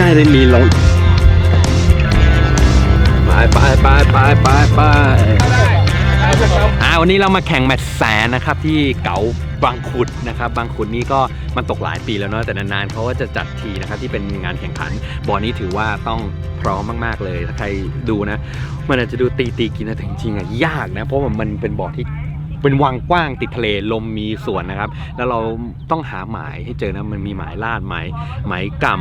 ตัวนี้น่าจะมีลงไปไปไปไปไปไปอ่าวันนี้เรามาแข่งแมตช์แสนนะครับที่เก๋าบางขุดนะครับบางขุดนี่ก็มันตกหลายปีแล้วเนาะแต่นานๆเขาก็จะจัดทีนะครับที่เป็นงานแข่งขันบ่อนี้ถือว่าต้องพร้อมมากๆเลย ถ้าใครดูนะ มันอาจจะดูตีตีกินนะแต่จริงๆอะยากนะเพราะว่ามันเป็นบ่อที่เป็นวังกว้างติดทะเลลมมีสวนนะครับ แล้วเราต้องหาหมายให้เจอนะมันมีหมายลาดหมายหมายกำ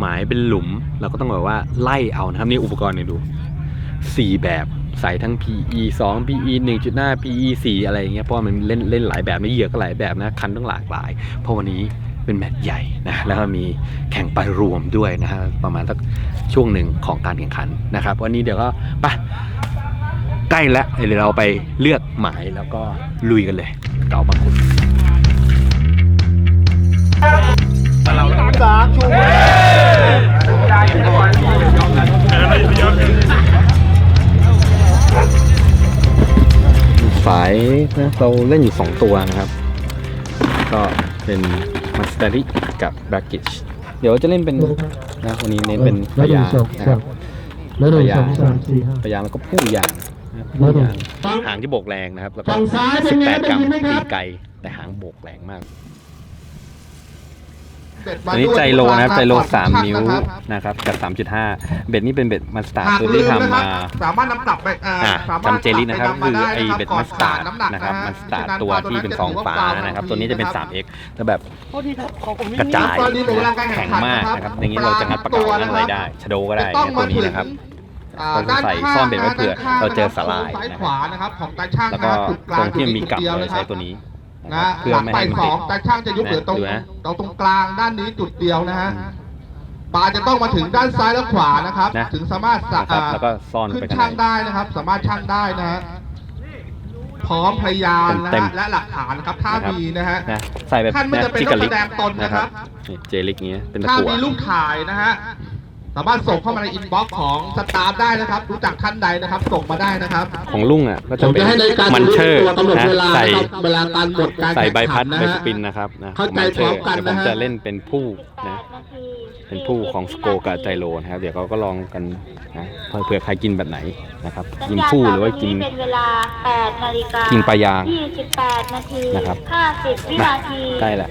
หมายเป็นหลุม เราก็ต้องแบบว่าไล่เอานะครับนี่อุปกรณ์เนี่ยดู 4 แบบใส่ทั้ง PE 2 PE 1.5 PE 4 อะไรอย่างเงี้ยเพราะมันเล่นเล่นหลายแบบนะเหยื่อก็หลายแบบนะคันต้องหลากหลาย เพราะวันนี้เป็นแมตช์ใหญ่นะแล้วก็มีแข่งไปรวมด้วยนะฮะประมาณสักช่วงหนึ่งของการแข่งขันนะครับ วันนี้เดี๋ยวก็ไปใกล้แล้วเดี๋ยวเราไปเลือกหมายแล้วก็ลุยกันเลยเก่าบางคนสามชู มือฝายนะเราเล่นอยู่ 2 ตัวนะครับ ก็เป็นมาสเตอริกับแบล็กกิชเดี๋ยวจะเล่นเป็นนะวันนี้เน้นเป็นพยานะครับแล้วหนึ่งพยาสองสามสี่ห้าพยาแล้วก็ผู้ยางนะครับผู้ยางหางที่โบกแรงนะครับ แล้วก็ฝั่งซ้ายเป็นไง18กรัมได้ยินไหมครับตีไกลแต่หางโบกแรงมาก อันนี้ใจโลนะครับใจโล3นิ้วนะครับกับ3.5เบ็ดนี่เป็นเบ็ดมาสตาร์หากตัวลืที่มนะคทำรับมาสามารถนำกลับไปอ่าอะสามารถจำเจลินะครับกลัคือปำมาไอ้ด้เบ็ดก่มาสตาร์น้ำหนักนะครับฮมาสตาร์ฉะนั้นตัวที่เป็นฟองฟ้านะครับ ตัวนี้จะเป็น 3x จะแบบโทษทีครับขอผมวิ่งกระจายตอนนี้ถึงเวลาการแข่แข็งงขันมากนะครับนะครับอย่างนี้เราจะงัดปลากระนั่งอะไรได้ชะโดก็ได้จะต้องตัวมานี้ถึงนะครับอ่าเราจะใส่ซ่อนเบ็ดไว้เผื่อเราเจอสลายซ้ายนะขครับวานะครับของตาช่างแล้วก็นะจุดกลาตรงที่มันมีจุดกับดียวเรานะคใช้รับตัวนี้ นะนะครับเพื่อหลังไม่ไปให้มันสติอดงตาช่างจะยุบเหลือตรงดูนะเราตรงกลางด้านนี้จุดเดียวนะฮะปลาจะต้องมาถึงด้านซ้ายและขวานะครับ นะถึงสามารถสะนะครับแล้วก็ซ่อนขึ้ไปนข้างช่างในได้นะครับ สามารถช่างได้นะฮะพร้อมพยานนะเต็มฮะๆ และหลักฐานนะครับ ถ้านะครับมีนะฮะ นะใส่แบบท่านไม่จำเป็นจิกาลิกต้องแสดงตนนะครับ นี่เจลิกเงี้ยเป็นตะถ้ากั่วมีรูปถ่ายนะฮะ สามารถส่งเข้ามาในอินบ็อกซ์ของสตาฟได้นะครับ รู้จักท่านใดนะครับ ส่งมาได้นะครับ ของลุงอะก็จะผมเป็นจะให้ในการมันเชอร์ตัวกำหนดนะเวลาใส่นะครับเวลาการหมดการใส่แข่งใบพัขัดนนะใบสฮะปินนะครับนะเข้าใจของมันเชอร์พร้อมกันเดี๋ยวผมนะฮะ จะเล่นเป็นผู้นะเป็นผู้ของสโกกับไจโรนะครับ เดี๋ยวเขาก็ลองกันนะเผื่อใครกินแบบไหนนะครับ กินผู้หรือว่ากิน เป็นเวลา8นาฬิกากินปลายาง28นาทีนะครับ 50 วินะนาทีใกล้ละ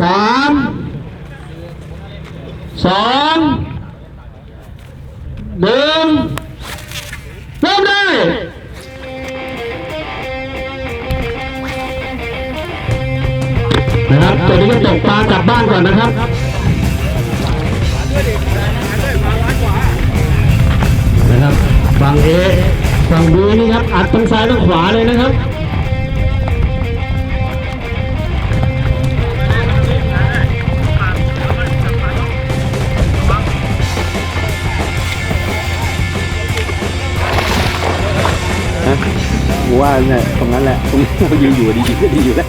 สามสอง หนึ่งเริ่มได้นะครับตัวนี้ก็ตกปลากลับบ้านก่อนนะครับนะครับฝั่งเอฝั่งบีนี่ครับอัดทั้งซ้ายทั้งขวาเลยนะครับ นะกูว่าเนี่ยตรงนั้นแหละตรงนี้เรายืนอยู่ดีก็ดีอยู่แล้ว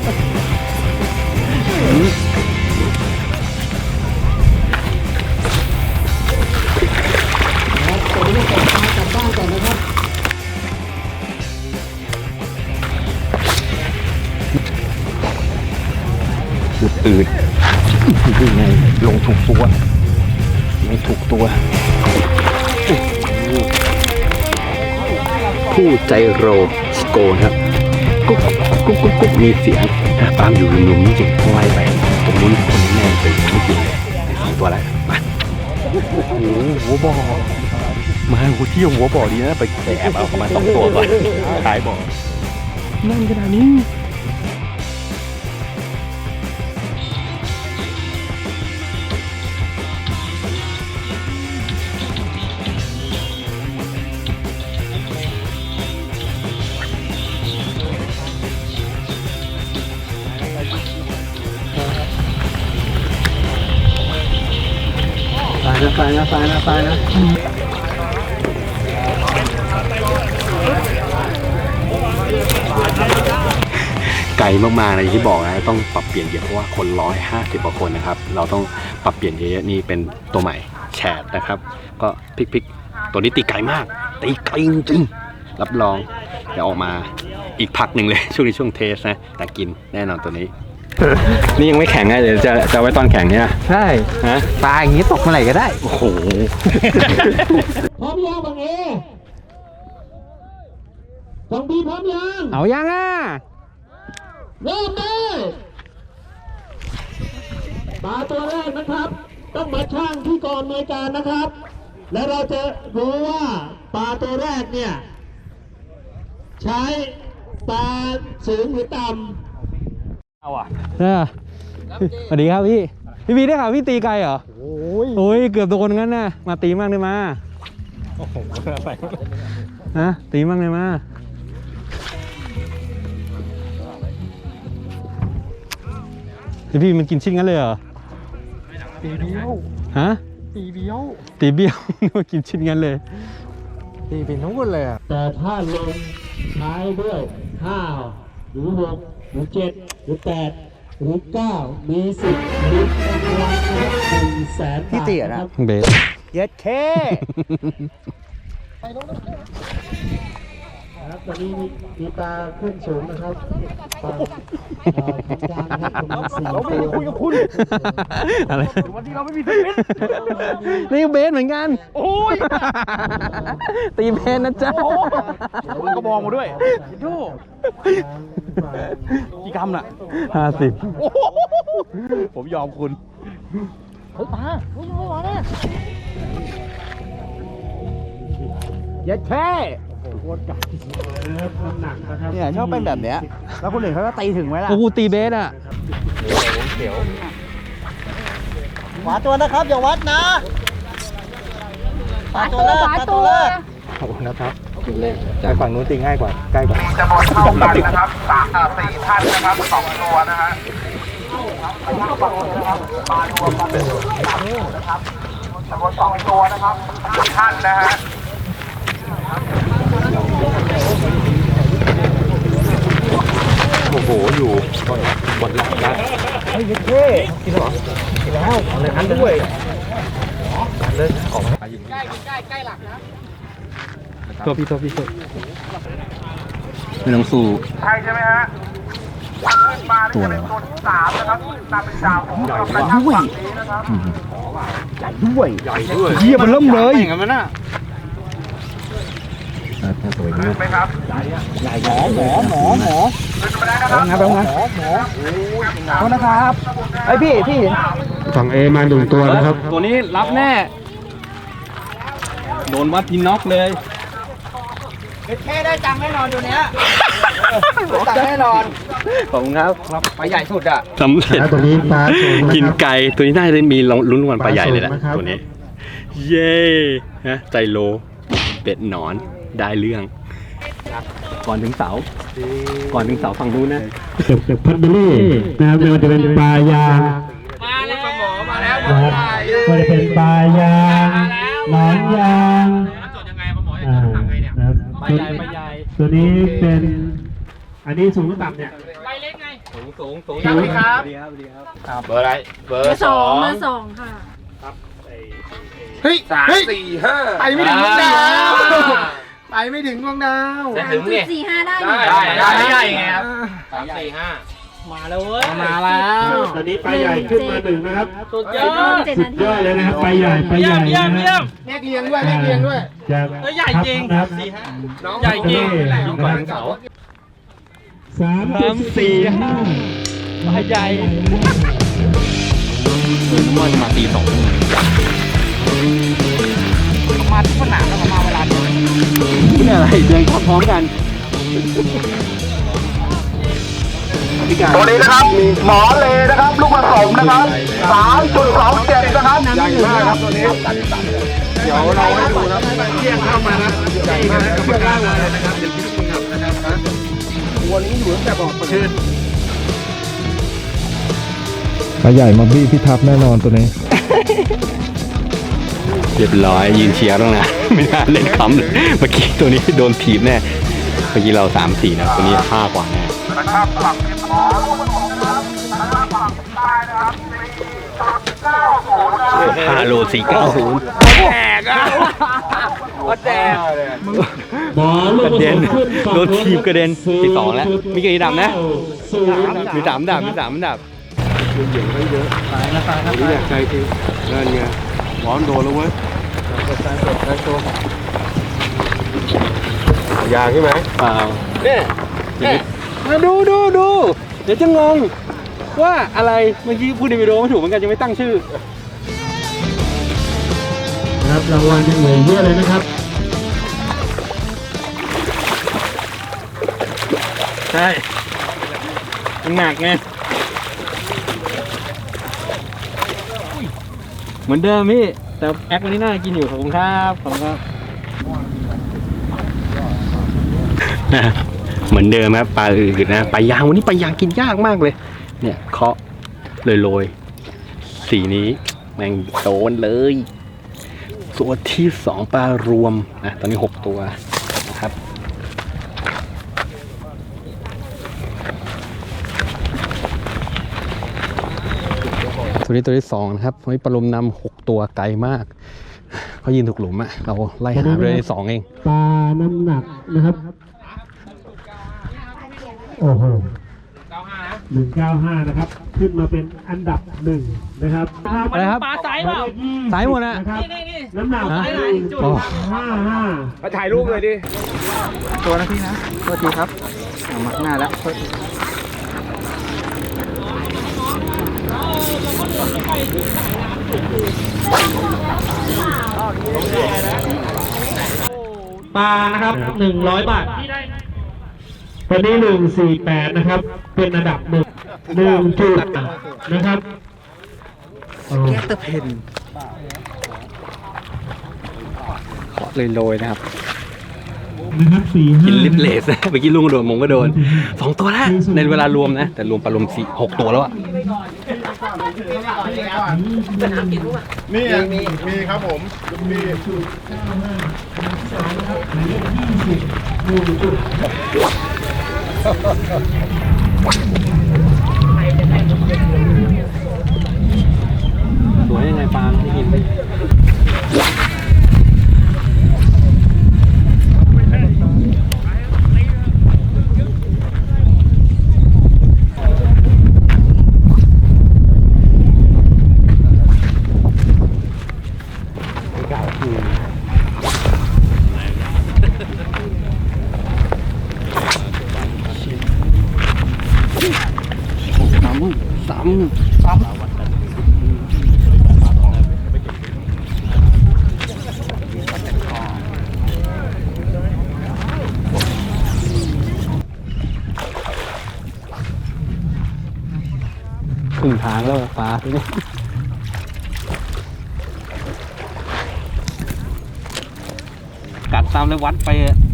ผู้ใจโรสโกนะครับกุ๊กกุ๊กกุ๊กกุ๊กมีเสียงนะปาล์มอยู่หลุมๆจริงๆไล่ไปตรงนู้นคนแน่ๆเลยไม่กินเลยไอ้สองตัวอะไรมาโอ้โหหัวบ่อมาหัวเที่ยวหัวบ่อดีนะไปแอบเอาประมาณสองตัวก่อนท้ายบ่อนั่นขนาดนี้ นะตายนะตายนะตายนะไกลมากๆนะอย่างที่บอกนะต้องปรับเปลี่ยนเยอะเพราะว่าคนร้อยห้าสิบกว่าคนนะครับ เราต้องปรับเปลี่ยนเยอะๆนี่เป็นตัวใหม่แชดนะครับ ก็พลิกๆ ตัวนี้ตีไกลมากตีไกลจริงรับรองจะออกมาอีกพักหนึ่งเลย ช่วงนี้ช่วงเทสนะแต่กินแน่นอนตัวนี้ นี่ยังไม่แข็งไงเดี๋ยวจะจะเอาไว้ตอนแข็งเนี่ยใช่ฮะปลาอย่างนี้ตกเมื่อไหร่ก็ได้ โอ้โหพร้อมยังบังเอสองบีพร้อมยังเอายังอะเริ่มได้ปลาตัวแรกนะครับ ต้องมาช่างที่กองหน่วยการนะครับ และเราจะรู้ว่าปลาตัวแรกเนี่ย ใช้ปลาสูงหรือต่ำ เออสวัสดีครับพี่ พี่บีได้ข่าวพี่ตีไกลเหรอ โอ้ยโอ้ยเกือบโดนงั้นนะมาตีมั่งได้มา โอ้โหฮะตีมั่งได้มาพี่พี่มันกินชิ้นงั้นเลยเหรอ ตีเบี้ยว ฮะ ตีเบี้ยว ตีเบี้ยวนึกว่ากินชิ้นงั้นเลย ตีเป็นทั้งหมดเลยอะแต่ถ้าลงใช้ด้วยห้าหรือหก หรือเจ็ดหรือแปดหรือเก้ามีสิทธิ์ลุ้นรางวัลนะครับหนึ่งแสนบาทพี่เตี๋ยนะ ครับเบส เย็ดเค ครับตอนนี้มีมีปลาขึ้นสูงนะครับปลาเอ่อของกลางนะครับประมาณสี่ตัวคุยกับคุณอะไรวันที่เราไม่มีสปินนี่ก็เบสเหมือนกัน โอ้ยตีเบสนะจ๊ะมันก็มองมาด้วยโธ่กี่กรัมน่ะห้าสิบโอ้โหผมยอมคุณเฮ้ยปลาเฮ้ยไม่ไหวแน่เย็ดแค่ น้ำหนักนะครับเนี่ยชอบเป็นแบบเนี้ย แล้วคนอื่นเขาก็ตีถึงไหมล่ะ โอ้โหตีเบสอะหมาตัวนะครับ อย่าวัดนะปลาตัวแรกปลาตัวแรกขอบคุณนะครับไปฝั่งนู้นตีง่ายกว่าใกล้กว่าจำนวนเท่ากันนะครับสามอ่าสี่ท่านนะครับสองตัวนะฮะปลารวมกันเป็นสามตัวนะครับจำนวนสองตัวนะครับสี่ท่านนะฮะ โอ้โห อยู่บนหลังนะเฮ้ยเย็ดแค่กินหรอกินแล้วเอาเลยอันด้วยตัวพี่ตัวพี่ตัวไม่ต้องสู้ใช่ใช่ไหมฮะมาตัวอะไรวะตัวที่สามนะครับตามเป็นดาวของเราไปทางฝั่งนี้นะครับด้วยใหญ่ด้วยเยี่ยมันเริ่มเลยอย่างนั้นน่ะ ขึ้นไหมครับหมอหมอหมอหมอขึ้นมาได้นะครับนะแป๊บนะหมอหมอโทษนะครับไอพี่พี่ฝั่งเอมาหนึ่งตัวนะครับ ตัวนี้รับแน่ โดนวัดทีน็อกเลยแค่ได้จังแน่นอนอยู่เนี้ยจังแน่นอนขอบคุณครับไปใหญ่สุดอะสำเร็จตัวนี้ปลาสูงกินไก่ตัวนี้น่าจะมีลุ้นรางวัลปลาใหญ่เลยแหละปลาสูงนะครับตัวนี้ เย้นะใจโลเป็ดหนอนได้เรื่อง ก่อนถึงเสา ก่อนถึงเสาฝั่งนู้นนะเก็บเก็บพัดเบอรี่นะครับไม่ว่าจะเป็นปลายางมาแล้วหมอมาแล้วนะครับไม่ว่าจะเป็นปลายางหนอนยางอ่านะครับตัวนี้เป็นอันนี้สูงหรือต่ำเนี่ยสูงสูงสูงสวัสดีครับเบอร์อะไรเบอร์สองเบอร์สองค่ะเฮ้ยสามสี่ห้าไปไม่ถึงดวงดาว ไปไม่ถึงดวงดาวจะถึงเนี่ยสี่ห้าได้ได้ได้ได้ไงครับสามสี่ห้ามาแล้วตอนนี้ปลาใหญ่ขึ้นมาหนึ่งนะครับสุดยอดเจ็ดนาทียอดเลยนะครับปลาใหญ่ปลาใหญ่นะครับเลขเรียงด้วยเลขเรียงด้วยจากใหญ่จริงนะครับ ใหญ่จริงยิงก่อนเสา สามสามสี่ห้าปลาใหญ่ว่าจะมาตีสอง นี่อะไรเดินพร้อมๆกันตัวนี้นะครับ หมอเลนะครับ ลูกผสมนะครับสามจุดสองเจ็ดนะครับใหญ่มากครับตัวนี้เดี๋ยวเราให้ดูนะเที่ยงเข้ามานะใหญ่มากเที่ยงล่างมาเลยนะครับเดี๋ยวคิดคุณครับนะครับตัวนี้อยู่ตั้งแต่บอกประชื่นปลาใหญ่มาบี้พิทับแน่นอนตัวนี้ เรียบร้อยยืนเชียร์ต้องนะไม่น่าเล่นคำเลยเมื่อกี้ตัวนี้โดนถีบแน่เมื่อกี้เราสามสี่นะตัวนี้ห้ากว่าแน่นะครับสลับเป็นหมอลูกผสมนะครับทางด้านฝั่งใต้นะครับสี่เก้าศูนย์นะครับห้าโลสี่เก้าศูนย์แตกอะว่าแตกหมอกลูกระเด็นผสมขึ้นโดนทีบกระเด็นที่สองแล้ว มีกี่ดำนะศูนย์มีสามดาบมีสามดาบอยากใจจริงนั่นไง ร้อนโดนแล้วเว้ยยางใช่ไหมเปล่าเนี่ยเนี่ยมาดูดูดูเดี๋ยวจะงงว่าอะไรเมื่อกี้พูดในวิดีโอไม่ถูกเหมือนกันยังไม่ตั้งชื่อครับรางวัลยังเหลือเยอะเลยนะครับ ใช่มันหนักไง เห มือนเดิมพี่ แต่แอควันนี้น่ากินอยู่ขอบคุณครับขอบคุณครับนะเหมือนเดิมครับปลาอื่นๆนะปลายางวันนี้ปลายางกินยากมากเลย เนี่ยเคาะโรยๆสีนี้แม่งโดนเลย ตัวที่สองปลารวมนะตอนนี้หกตัวนะครับ ตัวนี้ตัวที่สองนะครับวันนี้ปลาลมนำหกตัวไกลมากเขายืนถูกหลุมอะเราไล่หาไปเลยสองเองปลาน้ำหนักนะครับโอ้โหหนึ่งเก้าห้านะครับ ขึ้นมาเป็นอันดับหนึ่งนะครับอะไรครับปลาสายเปล่าสายหมดอะนะครับนี่นี่น้ำหนักฮะหนึ่งจุดห้าห้ามาถ่ายรูปเลยดิ ตัวนะพี่นะโทษทีครับเอามาข้างหน้าแล้วโทษที ปลานะครับหนึ่งร้อยบาทตอนนี้หนึ่งสี่แปดนะครับ เป็นอันดับหนึ่งหนึ่งจุดนะครับแกตเพนเคาะเลยโรยๆนะครับนะครับสี่ห้ากินลิปเลสเมื่อกี้ลุงก็โดนผมก็โดนสองตัวแล้วในเวลารวมนะ แต่รวมปลารวมสี่หกตัวแล้วอะ นี่มีมีครับผมมีสวยยังไงปลาไม่กินไป ทางแล้วปลาทีนี้กัดตามเลยวัดไป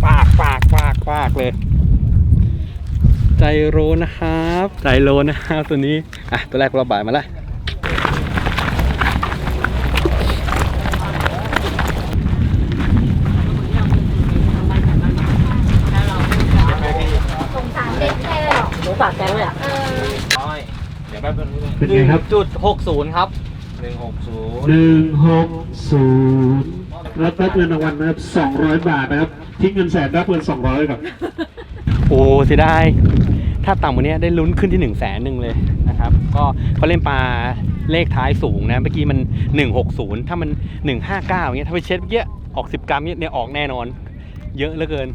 ปากปากปากปากเลย ใจโรนะครับ ใจโรนะครับตัวนี้ อะตัวแรกเราบ่ายมาแล้ว สงสารเด็กแค่หรอก สงสารแกเลยอะ เออ เดี๋ยวแป๊บนึง เป็นไงครับ จุดหกศูนย์ครับหนึ่งหกศูนย์หนึ่งหกศูนย์รับรับเงินรางวัลนะครับสองร้อยบาทนะครับ ทิ้งเงินแสนรับเงินสองร้อยครับโอ้เสียดายถ้าต่ำกว่านี้ได้ลุ้นขึ้นที่1นึ่งแสนหนึ่งเลยนะครับ ก็เขาเล่นปลาเลขท้ายสูงนะ เมื่อกี้มัน 160 ถ้ามัน 159อย่างเงี้ยถ้าไปเช็ดเมื่อกี้ออก 10 กรัมเนี่ยเนี่ยออกแน่นอน เยอะเหลือเกิน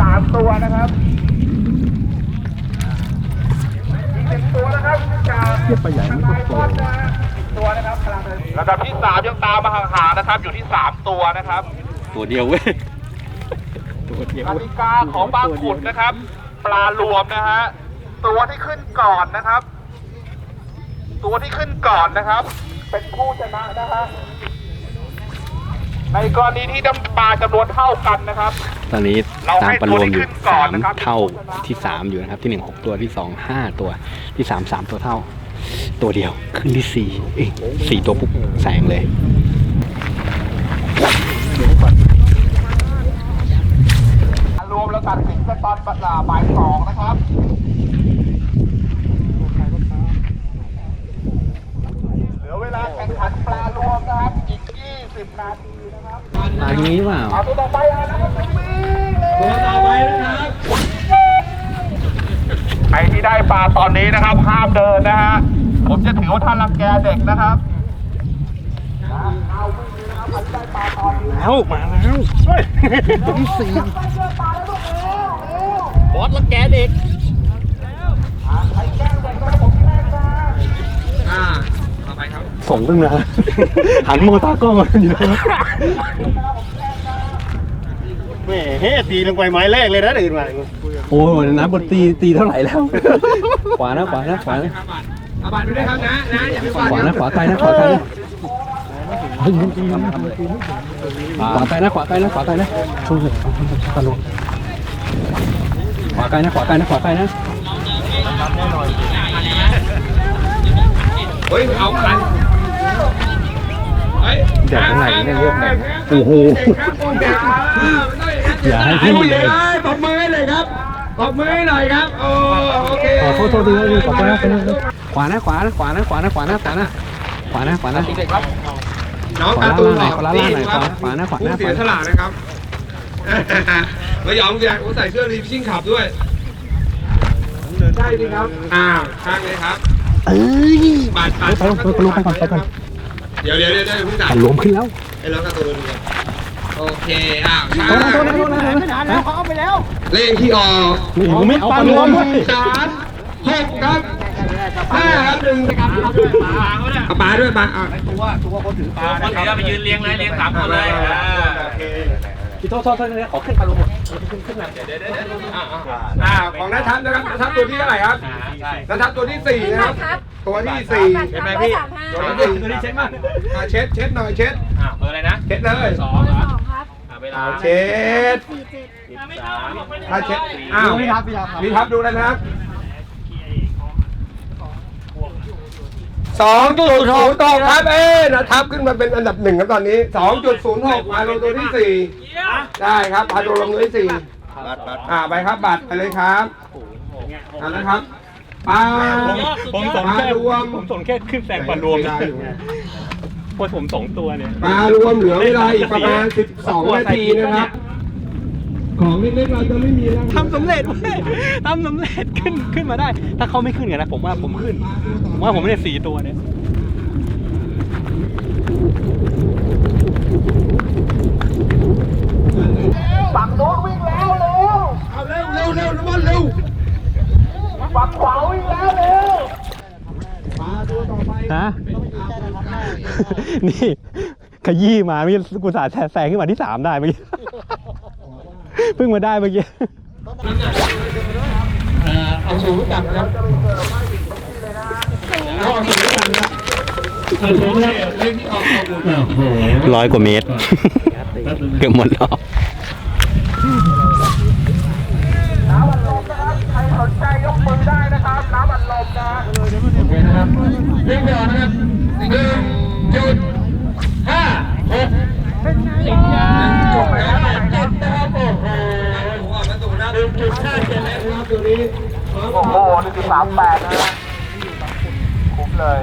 สามตัวนะครับอีกหนึ่ง ตัวนะครับจากเทียบไปใหญ่ไม่ตัวตัวนะครับพลังระดับที่สามยังตามมาห่างๆนะครับ อยู่ที่สามตัวนะครับตัวเดียวเว้ยตัวเดียวกเว้ยติกาของบางขุดนะครับ ปลารวมนะฮะตัวที่ขึ้นก่อนนะครับ ตัวที่ขึ้นก่อนนะครับ เป็นผู้ชนะนะฮะ ในกรณีที่น้ำปลาจำนวนเท่ากันนะครับ ตอนนี้เราตามให้ปลารวมอยู่ตัวที่ขึ้นก่อนนะครับ3เท่าที่3อยู่นะครับ ที่1 6ตัวที่2 5ตัวที่3 3ตัวเท่า ตัวเดียวขึ้นที่4เอ้ยสี่ตัวปุ๊บแสงเลยรวมแล้วตัดสินกันตอนบ่ายสองนะครับ เหลือเวลาแข่งขันปลารวมนะครับอีก20นาทีนะครับทางนี้เปล่าเอาตัวต่อไปอะนะครับตัวต่อไปนะครับใครที่ได้ปลาตอนนี้นะครับห้ามเดินนะฮะผมจะถือว่าท่านรังแกเด็กนะครับแล้วมาแล้วเฮ้ยตัวที่สี่บอสแล้วแกเด็กอ่าต่อไปครับส่งตั้งนานหันมองตากล้องมาอยู่นะแม่เฮ้ตีลงไปไม้แรกเลยนะเดินมาโอ้ยน้ำบนตีตีเท่าไหร่แล้ว ขวานะขวานะขวานะอาบัตรด้วยครับนะนะอย่าไปขวานะขวาไกลนะขวาไกลนะขวาไกลนะขวาไกลนะขวาไกลนะช่วยตลกขวาไกลนะขวาไกลนะขวาไกลนะเฮ้ยเอาคันเฮ้ยเดี๋ยวข้างในเนี่ยเรียกไงโอ้โห อย่าให้พูดเลยปรบมือให้เลยครับปรบมือให้หน่อยครับโอ้โอเคขอโทษโทษทีนะขอโทษนะขวานะขวานะขวานะขวานะขวานะขวานะขวานะขวานะน้องการ์ตูนหลอกขวาล่างหน่อยขวาล่างหน่อยขวาขวาหน้าขวาหน้าผู้เสียสละนะครับไม่ยอมเสียเขาใส่เสื้อรีบชิ่งขับด้วยใช่สิครับอ้าวข้างเลยครับเอ้ยบาดบาดไปลงไปลงไปก่อนไปก่อนเดี๋ยวเดี๋ยวเดี๋ยวเดี๋ยวเพิ่งจ่ายมันรวมขึ้นแล้วให้น้องการ์ตูนก่อน โอเคอ้าวข้าโทษนะโทษนะโทษนะไม่นานแล้วเขาเอาไปแล้ว เลขที่ออกไม่ไม่เอาปลารวมด้วยสามหกครับห้าครับหนึ่งเอาปลาด้วยปลาอะคนถือไปยืนเรียงเลยเรียงสามคนเลยอ่โทษโทษโทษขอขึ้นปลารวมอ่าของนัททัพนะครับนัททัพตัวที่เท่าไหร่ครับนัททัพตัวที่สี่นะครับตัวที่สี่เห็นไหมพี่ตัวที่สี่ตัวนี้เช็ดมาอ่าเช็ดเช็ดหน่อยเช็ดอ่าเบอร์อะไรนะเช็ดเลยสองเหรอ เวลา เอาเช็ดสี่เจ็ดสามถ้าเช็ดอ้าวพี่ทับพี่ทับดูนะครับสองจุดศูนย์หกครับ เอ๊ะนัทขึ้นมาเป็นอันดับหนึ่งครับตอนนี้สองจุดศูนย์หกมาลงตัวที่สี่ได้ครับพาตัวลงตัวที่สี่อ่าไปครับบัตรไปเลยครับอ่านะครับปลาผมส่งปลาแค่รวมผมส่งแค่ขึ้นแซงปลารวมได้อยู่เพราะผมสองตัวเนี่ยปลารวมเหลือเวลาอีกประมาณ 12 นาทีนะครับ ของเล็กๆเราจะไม่มีแล้วทำสำเร็จเว้ยทำสำเร็จขึ้นขึ้นมาได้ ถ้าเขาไม่ขึ้นกันนะผมว่าผมขึ้นผมว่าผมไม่ได้สี่ตัวเนี่ยฝั่งโน้นวิ่งแล้วเร็วเอาเร็วเร็วเร็วน้ำมันเร็วฝั่งขวาวิ่งแล้วเร็วมาตัวต่อไปฮะ นี่ขยี้มาเมื่อกี้กูสาแซงขึ้นมาที่สามได้เมื่อกี้เพิ่งมาได้เมื่อกี้อาสูงกันครับร้อยกว่าเมตร เกือบหมดรอบได้นะครับน้ำอัดลมนะวิ่งเดียวนะครับหนึ่ง จุดห้าหกเป็นไงหนึ่งจุดห้าเจ็ดนะครับโอ้โหหนึ่งจุดห้าเจ็ดแล้วครับตัวนี้โอ้โหหนึ่งจุดสามแปดนะคุ้มเลย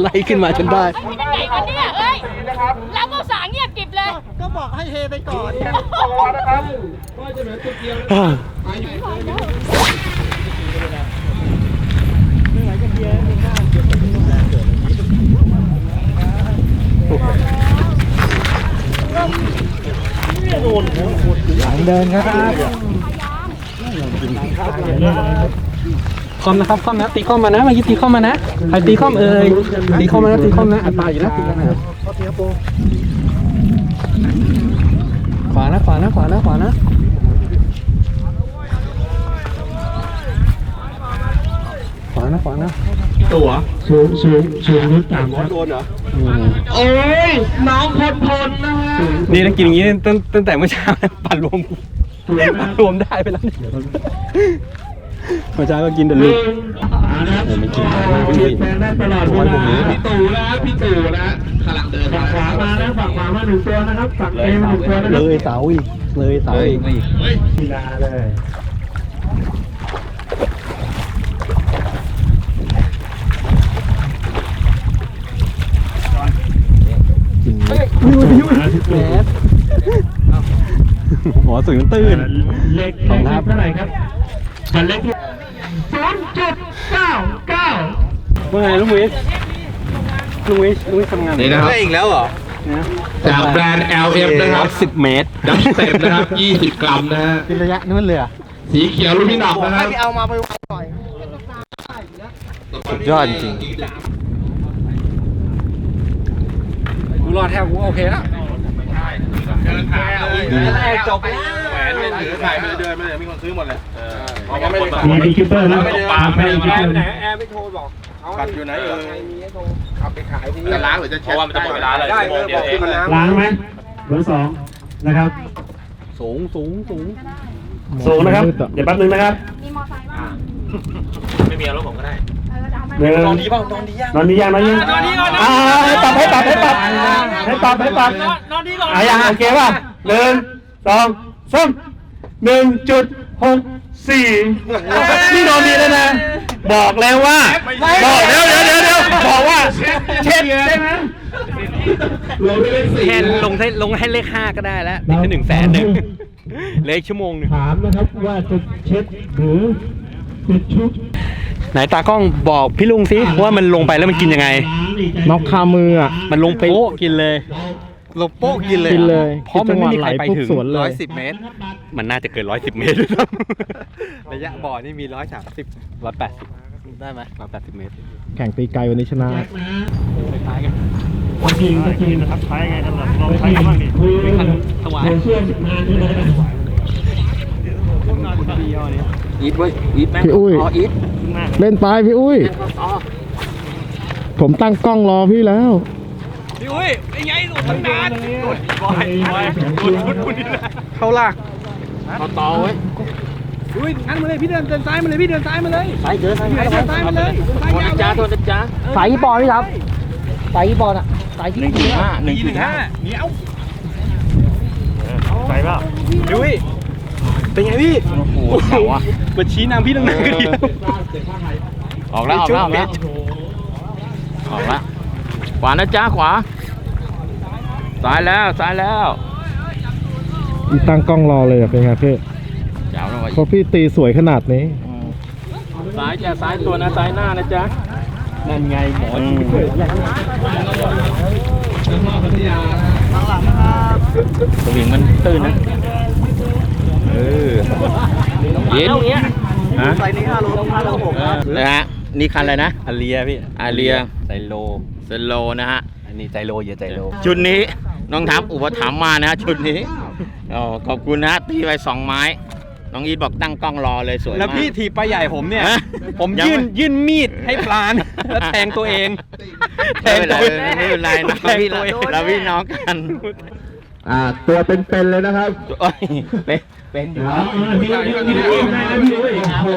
ไล่ขึ้นมาจนได้ ไม่ได้ไงกันเนี่ยเอ้ยนะครับเราก็สางเงียบกริบเลย ก็บอกให้เฮไปก่อน ตัวนะครับค อมนะครับคอมนะตีคอมมานะเมื่อกี้ตีคอมมานะใครตีคอมเอ่ยตีคอมมานะตีคอมนะอัดปากอยู่นะตีกันนะขวานะขวานะขวานะขวานะนะขวางนะตัวสูงสูงสูงหรือต่ำครับโอ้ยน้องพลพลนะฮะนี่ถ้ากินอย่างนี้ตั้งตั้งแต่เมื่อเช้านะปั่นรวมปั่นรวมได้ไปแล้ว เนี่ยเมื่อเช้าก็กินแต่ลูกไม่กินไม่กินแฟนได้ตลอดเวลาพี่ตู่นะฮะพี่ตู่นะฮะกำลังเดินฝั่งขวามานะฝั่งขวามาหนึ่งตัวนะครับฝั่งเอมาหนึ่งตัวนะคเลรับยเสาอีกเลยเสาอีกกีฬาเลยหัวสูงตื้นเล็กเล็กเท่าไหร่ครับคันเล็ก ศูนย์จุดเก้าเก้าว่าไงลุงวิสลุงวิสลุงวิสทำงานนี่นะครับอีกแล้วเหรอจากแบรนด์ LM นะครับสิบเมตรดับสเต็ปนะครับ20 กรัมนะฮะเป็นระยะนู้นเลยอะสีเขียวลูกพี่หนักนะครับ เอามาไปสุดยอดจริง กูรอดแทบกูโอเคแล้วจบแล้วแหว นไม่ถือถ่ายไปเดินมาเลยมีคนซื้อหมดเลยเพราะว่าไม่ได้มีดีคิปเปอร์แล้วปลาไม่ได้คิปเปอร์แอร์ไม่โทรบอกเขาบัตรอยู่ไหนเออขับไปขายที่จะล้างหรือจะเพเช็ดราะว่ามันจะหมดเวลาเลยชั่วโมงเดียวเองล้างไหมเบอร์สองนะครับ สูงสูงสูงสูงนะครับ เดี๋ยวแป๊บนึงนะครับ มีมอไซค์บ้างไม่มีเอารถผมก็ได้เออจะเอามาหนึ่งนอนดีป่ะนอนดียังนอนดียังนอนดียังอ่าให้ปรับให้ปรับให้ปรับให้ปรับให้ปรับนอนดีก่อนอะยังโอเคป่ะหนึ่งสอง สามหนึ่งจุดหกสี่นี่นอนดีแล้วนะ บอกแล้วว่า บอกเดี๋ยวเดี๋ยวเดี๋ยวเดี๋ยวบอกว่าเช็ดได้ไหมแค่ลงให้ลงให้เลขห้าก็ได้แล้วติดแค่หนึ่งแสนหนึ่งเหลขชั่วโมงหนึ่งถามนะครับว่าจะเช็ดหรือปิดชุบไหนตากล้องบอกพี่ลุงสิว่ามันลงไปแล้วมันกินยังไงน็อกคามืออะ มันลงไปโป๊ะกินเลย ลบโป๊กกินเลยกินเลย เพราะมันไม่มีใครไปถึงสวนเลร้อยยสิบเมตร มันน่าจะเกินร้อยสิบเมตรด้วยซ้ำระยะบ่อนี่มีร้อยสามสิบร้อยแปดสิบได้ไหมร้อยแปดสิบเมตรแข่งตีไกลวันนี้ชนะวันจริงก็จริงนะครับใช้ไงกันล่ะลองใช้กันบ้างดิคุยกันถวายเชื่อมนานที่ไหนกันอีทเว้ยอีทไหมพี่อุ้ยอ๋ออีทเล่นไปพี่อุ้ย ผมตั้งกล้องรอพี่แล้ว พี่อุ้ยเป็นไงหนูตั้งนานบอยบอยบอยคุณคุณนี่นะเข้าลากเอาต่อไว้อุ้ยงั้นมาเลยพี่เดินเดินซ้ายมาเลยพี่เดินซ้ายมาเลยสายเกินสายเดินซ้ายมาเลยเดินซ้ายยาวจ้าโทษนะจ้าสายกี่ปอนด์พี่ครับสายกี่ปอนด์อะสายที่หนึ่งจุดห้าหนึ่งหจุนึ่ดงห้าห้าเหนียวใส่เปล่าพี่อุ้ยเป็นไงพี่โอ้โหเก่าอะมาชี้นำพี่ตั้งนานก็เดียวออกแล้วออกแล้วออกแล้วออกแล้ว ขวานะจ้าขวาซ้ายแล้วซ้ายแล้วพี่ตั้งกล้องรอเลยอะเป็นไงพี่เจ้าแล้วเพราะพี่ตีสวยขนาดนี้ ซ้ายจ้าซ้ายตัวนะซ้ายหน้านะจ๊ะนั่นไงหมอสวิงมันตื้นนะเออเย็นฮะใส่นี้ห้าโลต้องห้าโลหกนะฮะ นี่คันอะไรนะ อาเลียพี่อาเลีย ไซโล เซนโลนะฮะ อันนี้ใจโลอย่าใจโล ชุดนี้น้องทัพอุปถัมภ์มานะฮะชุดนี้อ๋อขอบคุณนะฮะตีไปสองไม้ น้องอีทบอกตั้งกล้องรอเลยสวยมาก แล้วพี่ถีบปลาใหญ่ผมเนี่ย ฮะผมยังยื่นไม่ ยื่นมีดให้ปลานะแล้วแทงตัวเองแทไม่งเป็นไรตัวเอง ไม่เป็นไรนะแทงพี่ตัวเองเราพี่น้องกัน อ่าตัวเป็นๆเลยนะครับโอ้ยเป็นเป็นอยู่ดีดีดีดีดีโอ้โห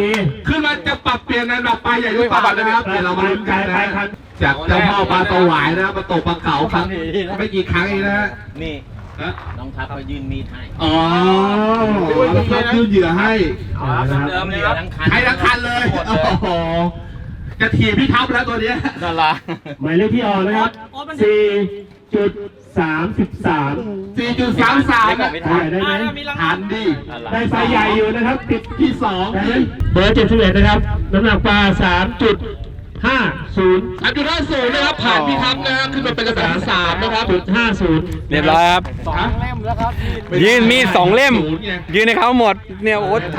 ดีขึ้นมาจะปรับเปลี่ยนในแบบปลาใหญ่หรือเปล่านะครับเดี๋ยวเรามาลุ้นกันนะคันจากเจ้าพ่อปลาตะหวายนะมาตกปลาเก๋าครั้งไม่กี่ครั้งเองนะฮะนี่ฮะน้องทัพเขายื่นมีดให้ อ๋อแล้วก็ยื่นเหยื่อให้เดิมเลยทั้งคันใช้ทั้งคันเลยโอ้โหจะถีบพี่ทับแล้วตัวเนี้ยน่ารักหมายเลขที่ออกนะครับสี่จุด สามสิบสาม4.33ไม่ใหทัญ่นได้ไหมหันดิได้ไซส์ใหญ่อยู่นะครับติดที่สองเบอร์เจ็ดสิบเอ็ดนะครับ น้ำหนักปลาสามจุด ห้าศูนย์อันจุดห้าศูนย์นะครับผ่านพี่ทับนะฮะขึ้นมาเป็นกระแสสามนะครับจุดห้าศูนย์เรียบร้อยครับยื่นมีดสองเล่ม ยื่นให้เขาหมด เนี่ยโอ๊ตท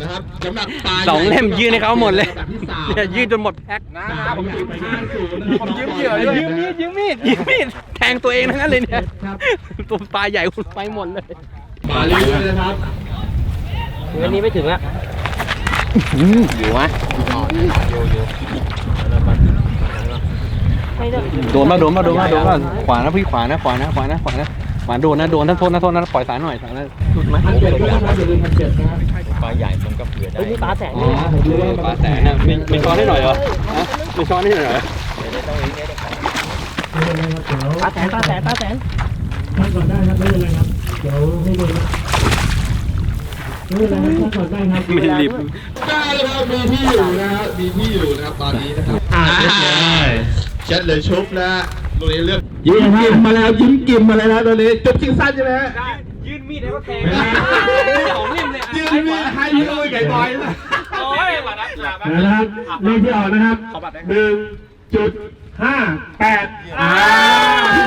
นะครับน้ำหนักปลาำสองเล่มยื่นให้เขาหมดเลยแบบที่สามเนี่ยยื่นจนหมดแพ็คนะครับผมยืมห้าศูนย์ผมยืมเหยื่อยืมมีดยืมมีดยืมมีดแทงตัวเองทั้งนั้นเลยเนี่ยตัวปลาใหญ่คุณไปหมดเลย มาเรื่อยๆนะครับอันนี้ไม่ถึงอะ อยู่ไหมโดนมาโดนมาโดนมาโดนมาขวานะพี่ขวานะขวานะขวานะขวานะขวาโดนนะโดนนะโทษนะโทษนะปล่อยสายหน่อยสายนะปลาใหญ่มันก็เผื่อได้อ๋อปลาแสนนะมีมีช้อนให้หน่อยเหรอฮะมีช้อนให้หน่อยเหรอปลาแสนปลาแสนปลาแสนท่านก่อนได้ครับไม่เป็นไรครับเดี๋ยวให้ดูนะไม่เป็นไรครับท่านก่อนได้ครับ ไม่รีบได้นะครับมีที่อยู่นะครับมีที่อยู่นะครับตอนนี้นะครับอ่าเรียบร้อยเช็ดเลยชุบนะตรงนี้เลือกยิ้มกิมมาแล้วยิ้มกิมมาแล้วนะตอนนี้จบชิงสั้นใช่ไหมฮะยื่นมีดให้เขาแทงสองเล่มเลยยืนมีดให้พี่โอ้ยไก่บอยนะโอ้ยมาดับนะครับเลขที่ออกนะครับหนึ่งจุด ห้าแปดอ่า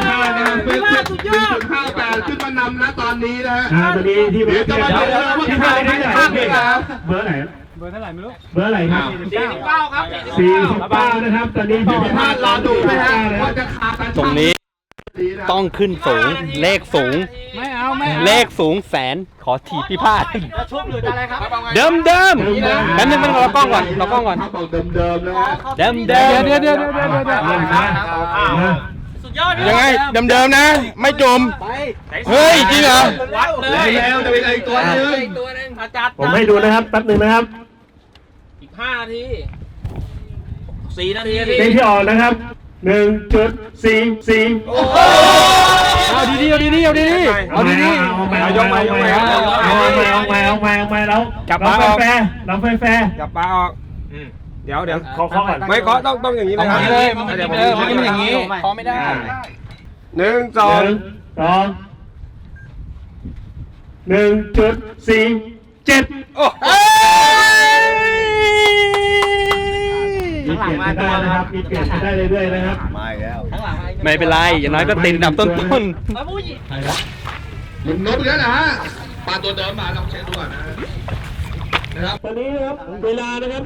ห้านะครับเป็นจุดหนึ่งจุดห้าแปดขึ้นมานำนะตอนนี้นะฮะอ่าตอนนี้ที่เดี๋ยวจะมาดูนะว่าที่ใครเบอร์ได้ไหนภาพไหนครับเบอร์ไหน เบอร์เท่าไหร่ไม่รู้เบอร์อะไรครับสี่สิบเก้าครับสี่สิบเก้านะครับ ตอนนี้เดี๋ยวพี่พาดรอดูไหมฮะว่าว่าจะขาดแต่ตรงนี้ดีนะครับต้องขึ้นสูงเลขสูง ไม่เอาไม่เลขสูงแสนข อถีบพิพาทชุบหรืออะไรครับเดิมเดิมแป๊บนึงแป๊บนึงเรากล้องก่อนเรากล้องก่อนถ้าบอกเดิมๆนะฮะเดิมเดิมเดี๋ยวเดี๋ยวเดี๋ยวเดี๋ยวเดี๋ยวเดี๋ยวนะสุดยอดยังไงเดิมๆนะ ไม่จมเฮ้ยจริงเหรอวัดเลยแล้วจะเป็นอีกตัวหนึงตัวนึงอาจารย์ผมให้ดูนะครับแป๊บหนึ่งนะครับ อีกห้านาทีสี่นาทีเลขที่ออกนะครับ หนึ่งจุดสี่สี่เอาดีๆเอาดีๆเอาดีๆเอาดีๆ เอาไปเอาไปเอาไปเอาไปเอาไปเอาไปเอาไปแล้วจับปลาออกแฟร์เราแฟร์แฟร์จับปลาออกเดี๋ยวเดี๋ยวขอขอก่อนไม่เคาะต้องต้องอย่างนี้เอานะอย่างนี้เลยมันอย่างนี้เลยมันอย่างนี้พอไม่ได้ หนึ่งสองหนึ่งสองหนึ่งจุดสี่เจ็ดมีเปลี่ยนไปได้นะครับ มีเปลี่ยนไปได้เรื่อยๆนะครับไม่เป็นไร อย่างน้อยก็ติดอันดับต้นหมุนนกเยอะนะฮะปลาตัวเดิมมาลองเช็คดูก่อนนะนะครับตอนนี้นะครับ เวลานะครับ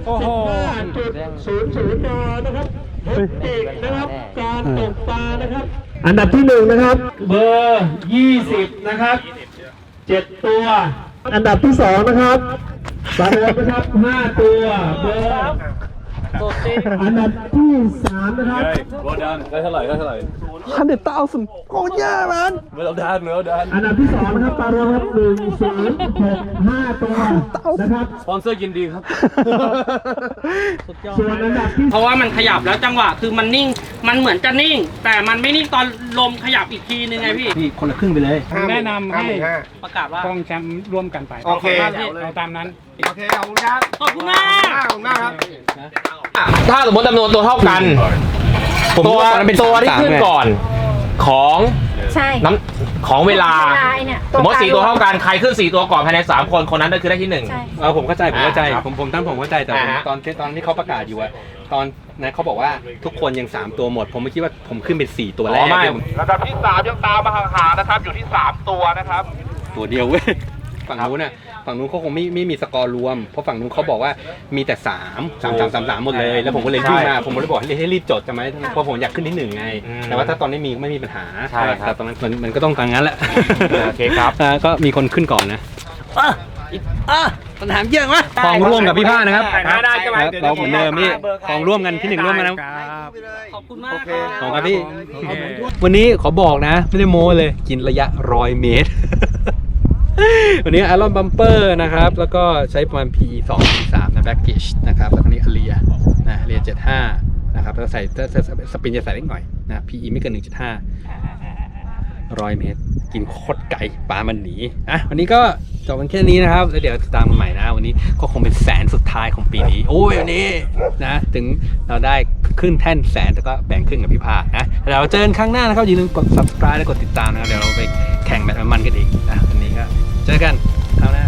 15จุดศูนย์ศูนย์นนะครับเทคนิคนะครับ การตกปลานะครับ อันดับที่หนึ่งนะครับ เบอร์ยี่สิบนะครับเจ็ดตัว อันดับที่สองนะครับปลาโดนนะครับห้าตัว เบอร์ อันดับที่สามนะครับพันเด็ดเต้าสุดโคตรยากมันอันดับที่สองนะครับปลาโดนครับหนึ่งศูนย์หกห้าตัวนะครับ สปอนเซอร์ยินดีครับ ส่วนอันดับที่เพราะว่ามันขยับแล้วจังหวะคือมันนิ่ง มันเหมือนจะนิ่ง แต่มันไม่นิ่งตอนลมขยับอีกทีนึงไงพี่พี่คนละครึ่งไปเลย แนะนำให้ ประกาศว่า ต้องแชมป์ร่วมกันไปโอเค เอาตามนั้นโอเคขอบคุณครับขอบคุณมากขอบคุณมากครับถ้าสมมติจำนวนตัวเท่ากัน ผมตัวว่าตอนนั้นเป็นตัวที่สามขึ้นไงก่อน ของใช่น้ำของเวลาเนี่ยสมมติสี่ตัวเท่ากันใครขึ้นสี่ตัวก่อนภายในสามคนคนนั้นก็คือได้ที่หนึ่งใช่เออผมเข้าใจผมเข้าใจอ่าครับผมผมตั้งผมเข้าใจแต่ผมอ่าฮะตอนที่ตอนที่เขาประกาศอยู่อะตอนนั้นเขาบอกว่าทุกคนยังสามตัวหมด ผมไม่คิดว่าผมขึ้นเป็นสี่ตัวแรอ๋กอไม่ระดับที่สามยังตามมาห่างๆนะครับ อยู่ที่สามตัวนะครับ ตัวเดียวเว้ย ฝั่งนู้นน่ะฝั่งนู้นเขาคงไม่ไม่มีสกอร์รวม เพราะฝั่งนู้นเขาบอกว่ามีแต่สามสามสามสามสามหมดเลย แล้วผมก็เลยยื่นมาผมก็เลยบอกให้ให้รีบจดใช่ไหมเพราะผมอยากขึ้นที่หนึ่งไง อืมแต่ว่าถ้าตอนนี้มีไม่มีปัญหาใช่ครับ แต่ตอนนั้นมันมันก็ต้องทางนั้นแหละโอเคครับอ่าก็มีคนขึ้นก่อนนะปัญหาเยอะมั้ยของร่วมกับพี่ผ้านะครับได้ได้ใช่ไหม ครับเราเหมือนเดิมพี่ของร่วมกันที่หนึ่งร่วมกันนะขอบคุณมากครับ ของครับพี่ วันนี้ขอบอกนะ ไม่ได้โม้เลย กินระยะร้อยเมตร วันนี้อารอนบัมเปอร์นะครับ แล้วก็ใช้ประมาณ PE 2 PE 3นะแบ็กเกจนะครับ แล้วก็นี้อเลียนะเลีย75 นะครับแล้วใส่สปินจะใส่เล็กหน่อยนะ PE ไม่เกิน 1.5 ร้อยเมตร กินโคตรไก่ปลามันหนีอะวันนี้ก็จบกันแค่นี้นะครับ แล้วเดี๋ยวติดตามกันใหม่นะ วันนี้ก็คงเป็นแสนสุดท้ายของปีนี้ โอ้ยวันนี้นะ ถึงเราได้ขึ้นแท่นแสนแล้วก็แบ่งครึ่งกับพี่ภาคนะเดี๋ยวเราเจอกันครั้งหน้านะครับอย่าลืมกด subscribe และกดติดตามนะครับเดี๋ยวเราไปแข่งแบดมินตันกันอีกนะวันนี้ก็ เจอกันคราวหน้า